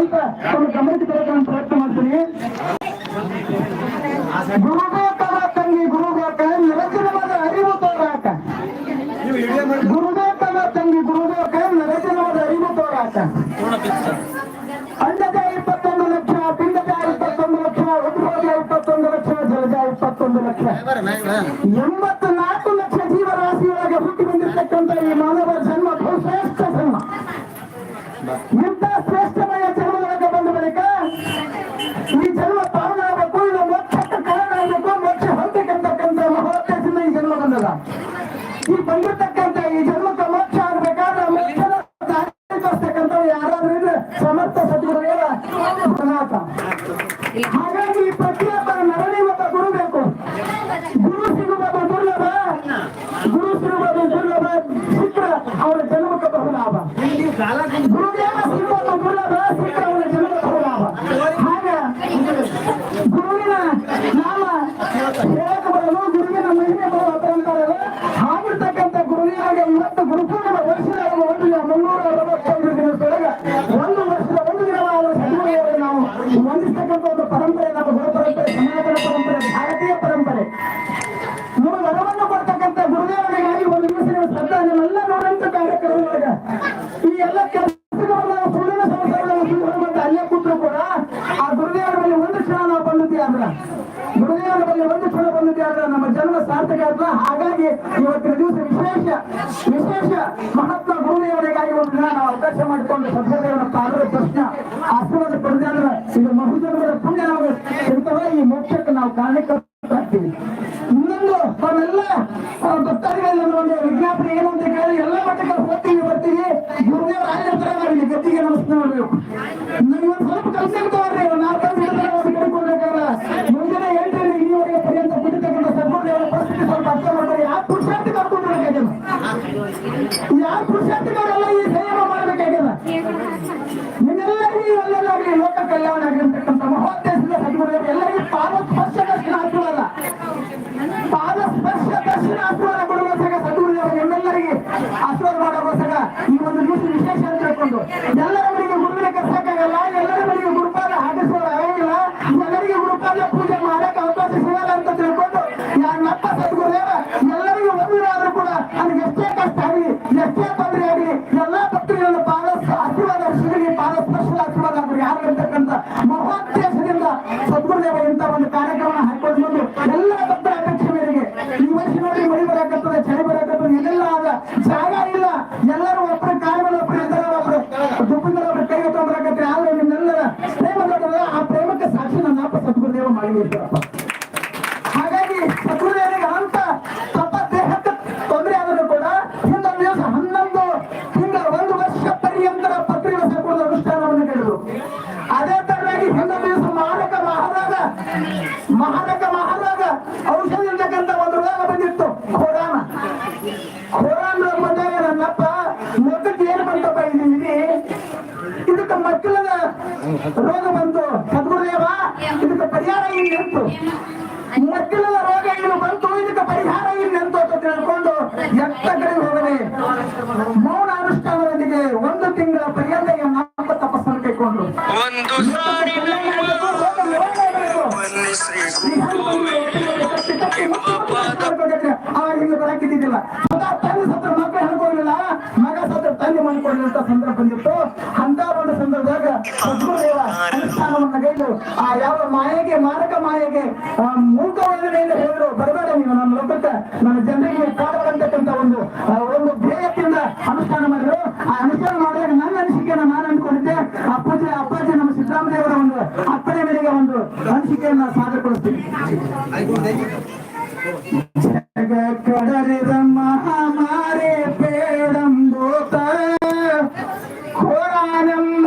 ಕುರಿತ ತಮ್ಮ ಗಮನಕ್ಕೆ ಪ್ರಯತ್ನ ಮಾಡ್ತೀನಿ. ತಂಗಿ ಅರಿವು ತೋರಾಟ. ತಂಗಿ ಗುರುಗೋಕ ಅರಿವು ತೋರಾಟ. ಇಪ್ಪತ್ತೊಂದು ಲಕ್ಷ, ಪಿಂಡಜ ಇಪ್ಪತ್ತೊಂದು ಲಕ್ಷ ಉದ್ಭೋಗ ಇಪ್ಪತ್ತೊಂದು ಲಕ್ಷ, ಜಲಜ ಇಪ್ಪತ್ತೊಂದು ಲಕ್ಷ. ಎಂಬತ್ತು ನಾಲ್ಕು ಲಕ್ಷ ಜೀವರಾಶಿಯೊಳಗೆ ಹುಟ್ಟಿ ಬಂದಿರತಕ್ಕಂಥ ಈ ಮಾನವ ಜನ್ಮ ಬಹುಶ್ರೇಷ್ಠ ಜನ್ಮ. ದುರ್ಲಭ ಅವರ ಜನ್ಮಕ್ಕೆ ಬಹುಲಾಭ ಗುರುದೇವ ಅವರ ಜನ್ಮಕ್ಕೆ ಬಹುಲಾಭ ಹಾಗ ಗುರುವಿನ ನಾಮ ಹೇಳಕ್ಕೆ ಬರಲು ಗುರುವಿನ ಮಹಿಮೆ ಬರುವ ಅಂತಾರಲ್ಲ ಹಾಗಿರ್ತಕ್ಕಂಥ ಗುರುವಿನಾಗ ಇವತ್ತು ಗುರುಪೂರ್ಣಿಮ ವರ್ಷದ ಒಂದು ಮುನ್ನೂರ ಅರವತ್ತೈದು ದಿವಸದೊಳಗೆ ಒಂದು ವರ್ಷದ ಒಂದು ದಿನವಾದ ಸದ್ಗುರುವರು ನಾವು ವಂದಿಸ್ತಕ್ಕಂಥ ಒಂದು ಪರಂಪರೆ ನಮ್ಮ ಗುರು ಪರಂಪರೆ ಸನಾತನ ಪರಂಪರೆ ಭಾರತೀಯ ಪರಂಪರೆ ನಮಗೆ ವರವನ್ನು ಕೊಡ್ತಕ್ಕಂಥ ಗುರುದೇವರಿಗಾಗಿ ಒಂದು ದಿವಸ ನೀವು ಶ್ರದ್ಧಾ ನಿಮ್ಮೆಲ್ಲ ನೋಡಂತ ಕಾರ್ಯಕ್ರಮದೊಳಗ ಈ ಎಲ್ಲ ಕೆಲಸಗಳನ್ನ ಸುಳ್ಳಿನ ಸಂಸ್ಥೆಗಳನ್ನು ಸುಳ್ಳು ಅಲ್ಲೇ ಕೂತ್ರು ಕೂಡ ಆ ಗುರುದೇವರ ಬಳಿ ಒಂದು ಕ್ಷಣ ನಾವು ಬಂದಿದ್ದೀವಿ ಆದ್ರ ಒಂದು ಕ್ಷಣ ಬಂದಿದೆ ಆದ್ರ ನಮ್ಮ ಜನ್ಮ ಸಾರ್ಥಕ ಹಾಗಾಗಿ ಇವತ್ತಿನ ದಿವಸ ವಿಶೇಷ ವಿಶೇಷ ಮಹಾತ್ಮ ಗುರುದೇವರಿಗಾಗಿ ಒಂದು ದಿನ ನಾವು ಅವಕಾಶ ಮಾಡಿಕೊಂಡು ಸದ್ಗುರುದೇವರ ಪಾದರ ಪ್ರಶ್ನೆ. ಆಶೀರ್ವಾದ ಪಡೆದಾದ್ರೆ ಇದು ಮಹುಜನ್ಮದ ಪುಣ್ಯ ನಮಗೆ ಸಿಗ್ತವೆ ಈ ಮೋಕ್ಷಕ್ಕೆ ನಾವು ಕಾರಣಕ್ಕಾಗ್ತೀವಿ ಇನ್ನೊಂದು, ನಾವೆಲ್ಲ ಭಕ್ತಾದಿಗಳಲ್ಲಿ ಒಂದು ವಿಜ್ಞಾಪನೆ ಏನು ಅಂತ ಕೇಳಿ ಎಲ್ಲ ಮಟ್ಟಕ್ಕೆ ಹೋಗ್ತೀವಿ, ಬರ್ತೀವಿ. ಗುರುದೇವರ ಆಗಿರ್ತಾರೆ ನಾವು ಗತಿಗೆ ನಮಸ್ಕಾರ ಮಾಡಬೇಕು ನನಗೆ ಒಂದು ಸ್ವಲ್ಪ ಕೆಲಸ ಎಲ್ಲಾ ಭಕ್ತರಿಗೆ ಬಹಳ ಆಶೀರ್ವಾದ ಸಿಗಲಿ ಬಹಳ ಸ್ಪರ್ಶದ ಆಶೀರ್ವಾದ ಅವರು ಯಾರು ಅಂತಕ್ಕಂಥ ಮಹೋದ್ದೇಶದಿಂದ ಸದ್ಗುರುದೇವ ಇಂಥ ಒಂದು ಕಾರ್ಯಕ್ರಮ ಹಾಕೊಂಡು ಬಂದು ಎಲ್ಲ ಭಕ್ತರ ಅಪೇಕ್ಷೆ ಮೇರೆಗೆ ಈ ವರ್ಷ ನೋಡಿ ಮಳಿ ಬರಾಕತ್ತದ, ಚಳಿ ಬರಕತ್ತದ ಎಲ್ಲೆಲ್ಲ ಆದ ಜಾಗ ಇಲ್ಲ. ಎಲ್ಲರೂ ಒಬ್ಬರ ಕಾಯಿ ರೋಗ ಬಂತು ಸದ್ಗುರುದೇವ ಇದಕ್ಕೆ ಪರಿಹಾರ ಇಲ್ಲಿ ಇತ್ತು ಮಕ್ಕಳದ ರೋಗ ಏನು ಬಂತು ಇದಕ್ಕೆ ಪರಿಹಾರ ಇಲ್ಲಿ ಅಂತ ತಿಳ್ಕೊಂಡು ಎತ್ತ ಕಡೆ ಹೋಗದೆ ಮೌನ ಅನುಷ್ಠಾನದೊಂದಿಗೆ ಒಂದು ತಿಂಗಳ ಪರ್ಯಂತ ನಮ್ಮ ತಪಸ್ಸನ್ನು ಕೈಕೊಂಡ್ರು ಒಂದು ಸಾರಿ ಶ್ರೀ ಹಿಂಗೆ ಬರಾಕಿದ್ದಿಲ್ಲ ಗೈದು ಆ ಯಾವ ಮಾಯೆಗೆ ಮಾರಕ ಮಾಯೆಗೆ ಮೂಕ ವೇದನೆಯಿಂದ ಹೇಳಿದ್ರು ಬರಬೇಡ ನೀವು ನಮ್ಮ ಲೋಕಕ್ಕೆ ನನ್ನ ಜನರಿಗೆ ಕಾಡಬಂತಕ್ಕಂತ ಒಂದು ಒಂದು ಧ್ಯೇಯದಿಂದ ಅನುಷ್ಠಾನ ಮಾಡಿದ್ರು ಆ ಅನುಷ್ಠಾನ ಮಾಡಿದಾಗ ನನ್ನ ಅನಿಸಿಕೆಯನ್ನು ನಾನು ಅನ್ಕೊಂಡಿದ್ದೆ ಅಪ್ಪಾಜಿ ಪೂಜೆ ಅಪ್ಪಾಜಿ ನಮ್ಮ ಸಿದ್ದರಾಮದೇವರ ಒಂದು ಅಪ್ಪಣೆ ಮೇರೆಗೆ ಒಂದು ಅನಿಸಿಕೆಯನ್ನು ಸಾಧಗೊಳಿಸ್ತೀನಿ ಜಗ ಕಡರಿದ ಮಹಾಮಾರಿ ಪೇಡಂಬೂತ ಖೋರಾನಂದ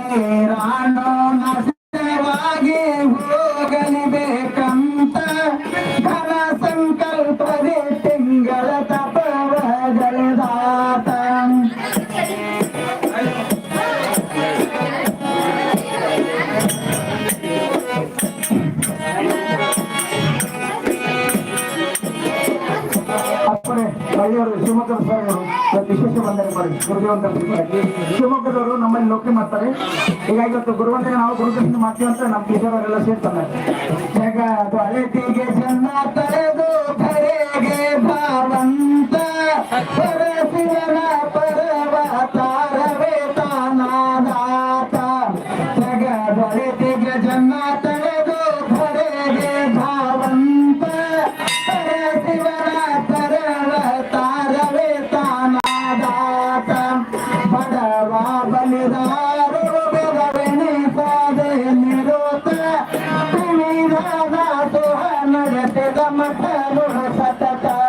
ವಿಶೇಷ ವಂದನೆ ಶಿವಮೊಗ್ಗದವರು ನಮ್ಮಲ್ಲಿ ನೌಕರಿ ಮಾಡ್ತಾರೆ. ಈಗ ಇವತ್ತು ಗುರುವಂತನ ನಾವು ಗುರುದರ್ಶನ ಮಾಡ್ತೀವಿ ಅಂತ ನಮ್ಮ ಟೀಚರ್ ಸೇರ್ತಾರೆ. ಜಗದು ಅಳತಿಗೆ ಜನ್ಮ ತಳೆದು mata no hasatata